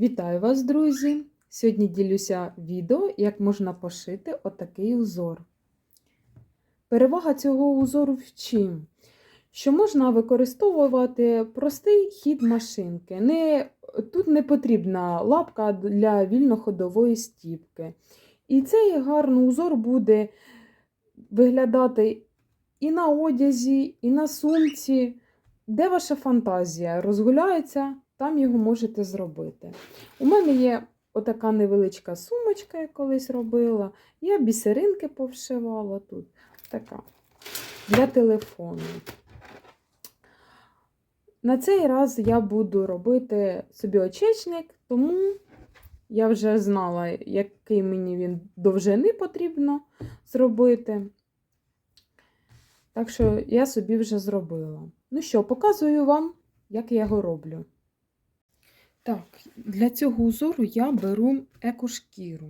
Вітаю вас, друзі! Сьогодні ділюся відео, як можна пошити отакий узор. Перевага цього узору в чим? Що можна використовувати простий хід машинки. Не, тут не потрібна лапка для вільноходової стіпки. І цей гарний узор буде виглядати і на одязі, і на сумці. Де ваша фантазія розгуляється, там його можете зробити. У мене є отака невеличка сумочка, я колись робила. Я бісеринки повшивала тут. Така для телефону. На цей раз я буду робити собі очечник, тому я вже знала, який мені він довжини потрібно зробити. Так що я собі вже зробила. Ну що, показую вам, як я його роблю. Так, для цього узору я беру екошкіру.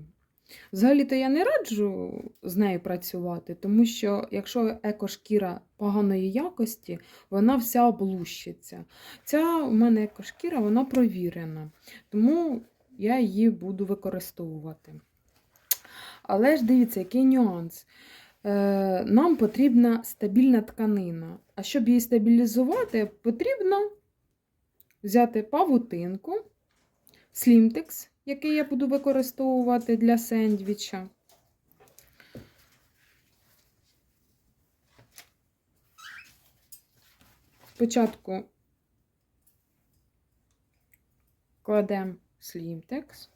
Взагалі-то я не раджу з нею працювати, тому що якщо екошкіра поганої якості, вона вся облущиться. Ця у мене екошкіра, вона провірена, тому я її буду використовувати. Але ж дивіться, який нюанс. Е, Нам потрібна стабільна тканина. А щоб її стабілізувати, потрібно взяти павутинку, слімтекс, який я буду використовувати для сендвіча. Спочатку кладемо слімтекс.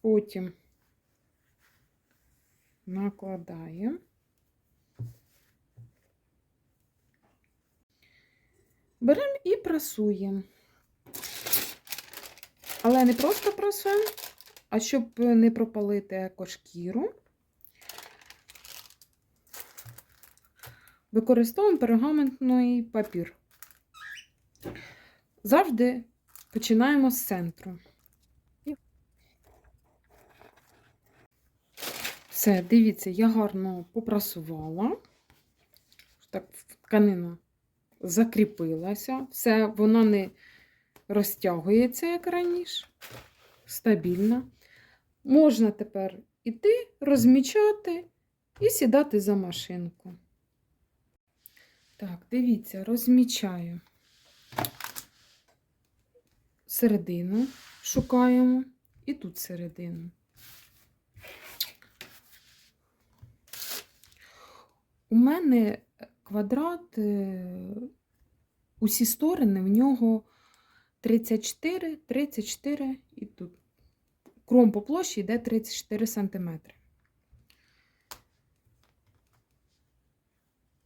Потім накладаємо. Беремо і прасуємо. Але не просто прасуємо, а щоб не пропалити екошкіру, використовуємо пергаментний папір. Завжди починаємо з центру. Все, дивіться, я гарно попрасувала. Так, тканина закріпилася. Все, вона не розтягується, як раніше. Стабільна. Можна тепер іти, розмічати і сідати за машинку. Так, дивіться, розмічаю середину, шукаємо і тут середину. У мене квадрат, е, усі сторони в нього 34, 34 і тут. Кром по площі йде 34 см.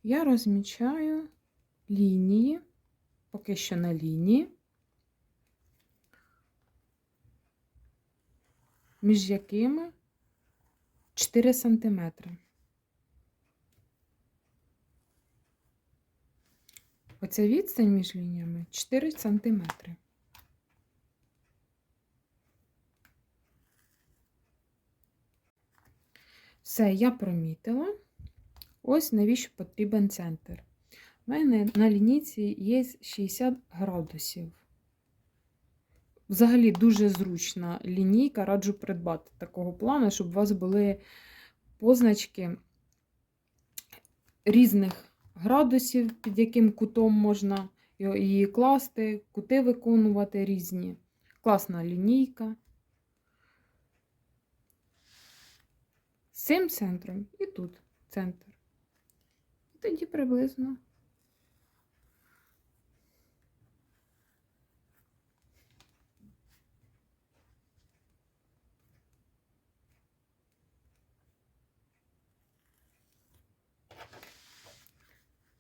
Я розмічаю лінії, поки що на лінії, між якими 4 сантиметри. Оця відстань між лініями 4 см. Все, я промітила. Ось навіщо потрібен центр. У мене на лінійці є 60 градусів. Взагалі дуже зручна лінійка, раджу придбати такого плану, щоб у вас були позначки різних градусів, під яким кутом можна її класти, кути виконувати різні. Класна лінійка. Цим центром і тут центр. І тоді приблизно.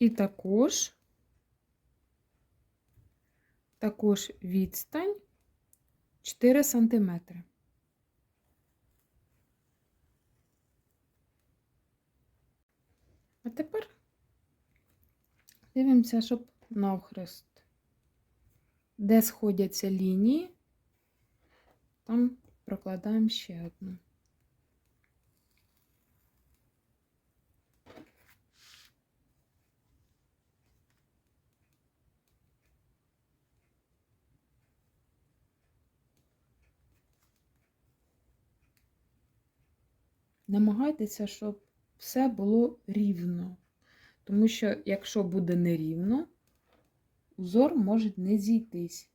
І також, також відстань 4 сантиметри. А тепер дивимося, щоб навхрест, де сходяться лінії, там прокладаємо ще одну. Намагайтеся, щоб все було рівно. Тому що, якщо буде нерівно, узор може не зійтись.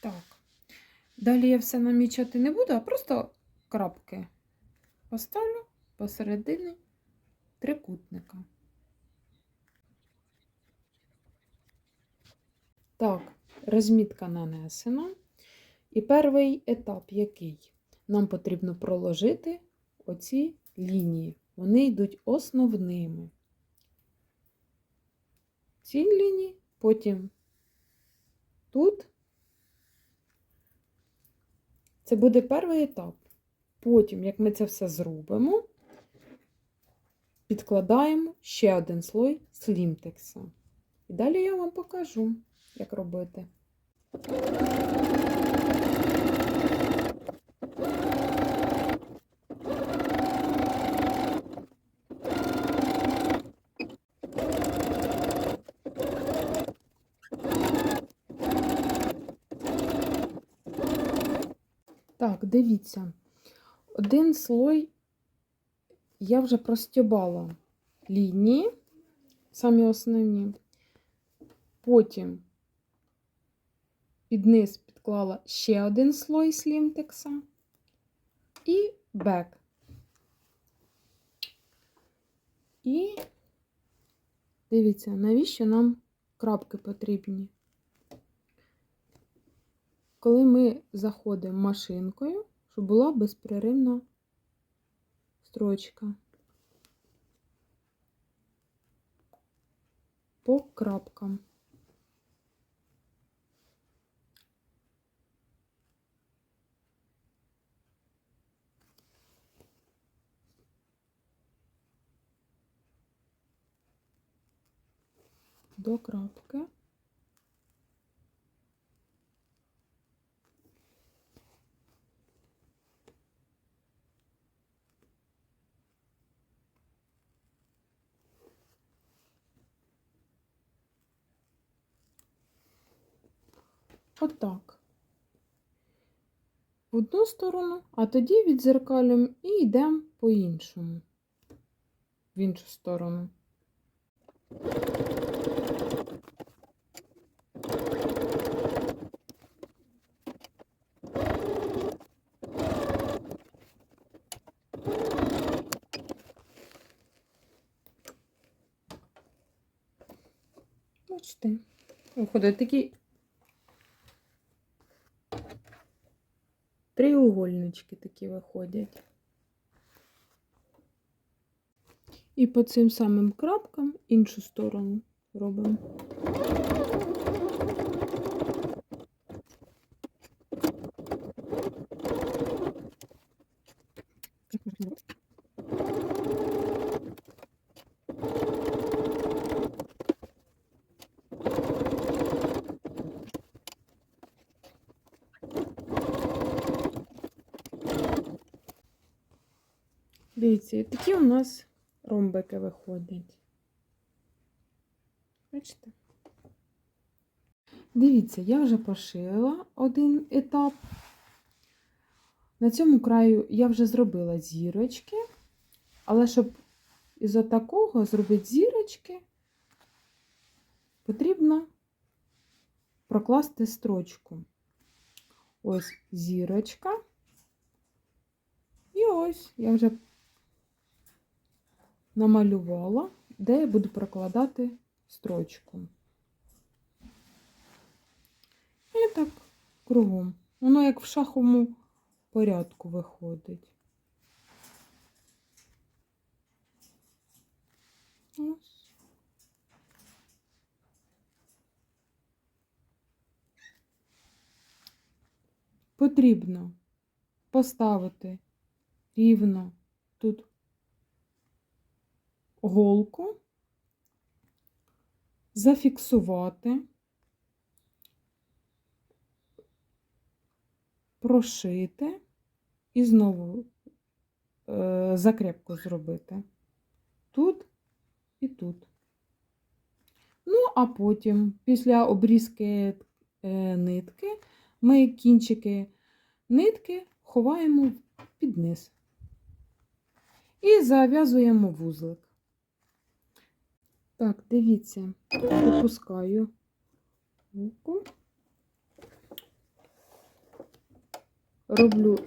Так. Далі я все намічати не буду, а просто крапки поставлю посередині трикутника. Так, розмітка нанесена. І перший етап який? Нам потрібно проложити оці лінії. Вони йдуть основними. Ці лінії, потім тут. Це буде перший етап. Потім, як ми це все зробимо, підкладаємо ще один слой слімтекса. І далі я вам покажу, як робити. Так, дивіться, один слой я вже простібала лінії, самі основні. Потім під низ підклала ще один слой слімтекса і бек. І дивіться, навіщо нам крапки потрібні? Коли ми заходимо машинкою, щоб була безперервна строчка по крапкам. До крапки. Отак. В одну сторону, а тоді відзеркалюємо і йдемо по іншому, в іншу сторону. Бачите, виходить такі Треугольнички такі виходять. І по цим самим крапкам іншу сторону робимо. Дивіться, і такі у нас ромбики виходять. Бачите? Дивіться, я вже пошила один етап. На цьому краю я вже зробила зірочки, але щоб із такого зробити зірочки, потрібно прокласти строчку. Ось зірочка. І ось я вже намалювала, де я буду прокладати строчку. І так кругом. Воно як в шаховому порядку виходить. Потрібно поставити рівно тут голку, зафіксувати, прошити і знову е, закрепку зробити. Тут і тут. Ну, а потім, після обрізки е, нитки, ми кінчики нитки ховаємо під низ і зав'язуємо вузлик. Так, дивіться, опускаю руку, роблю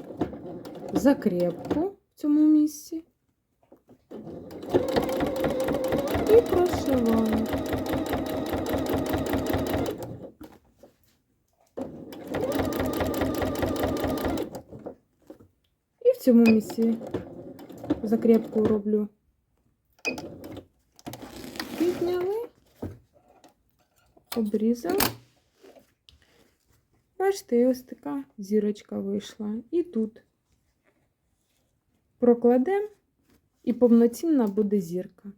закрепку в цьому місці і прошиваю. І в цьому місці закрепку роблю. Обрізали. Бачите, ось така зірочка вийшла. І тут прокладемо, і повноцінна буде зірка.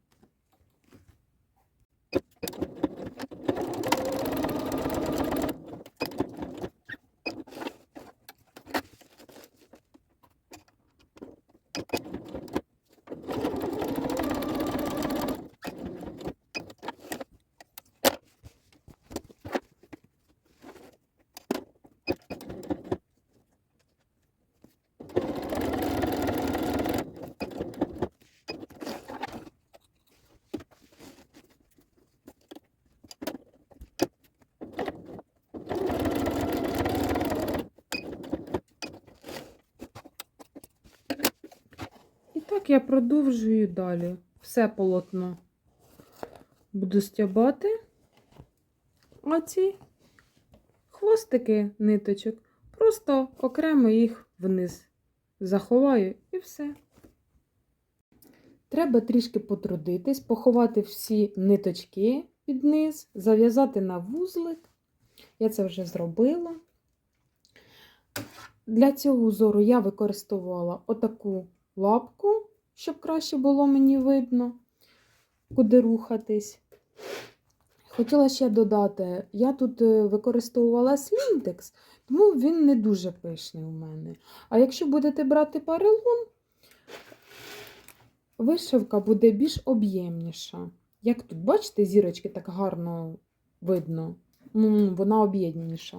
Так я продовжую далі. Все полотно буду стябати. А ці хвостики ниточок просто окремо їх вниз заховаю і все. Треба трішки потрудитись, поховати всі ниточки під низ, зав'язати на вузлик. Я це вже зробила. Для цього узору я використовувала отаку лапку, щоб краще було мені видно, куди рухатись. Хотіла ще додати, я тут е, використовувала слінтекс, тому він не дуже пишний у мене. А якщо будете брати парелон, вишивка буде більш об'ємніша. Як тут, бачите, зірочки так гарно видно, вона об'ємніша.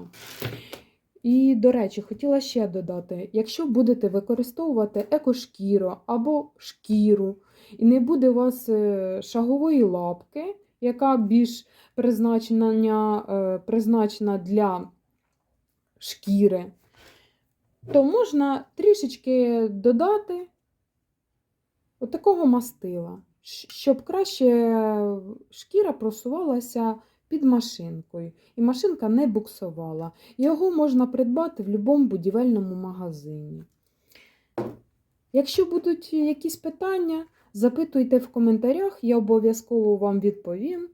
І, до речі, хотіла ще додати: якщо будете використовувати екошкіру або шкіру, і не буде у вас е, шагової лапки, яка більш призначена, е, призначена для шкіри, то можна трішечки додати отакого мастила, щоб краще шкіра просувалася під машинкою, і машинка не буксувала. Його можна придбати в будь-якому будівельному магазині. Якщо будуть якісь питання, запитуйте в коментарях, я обов'язково вам відповім.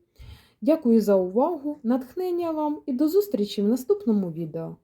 Дякую за увагу, натхнення вам і до зустрічі в наступному відео.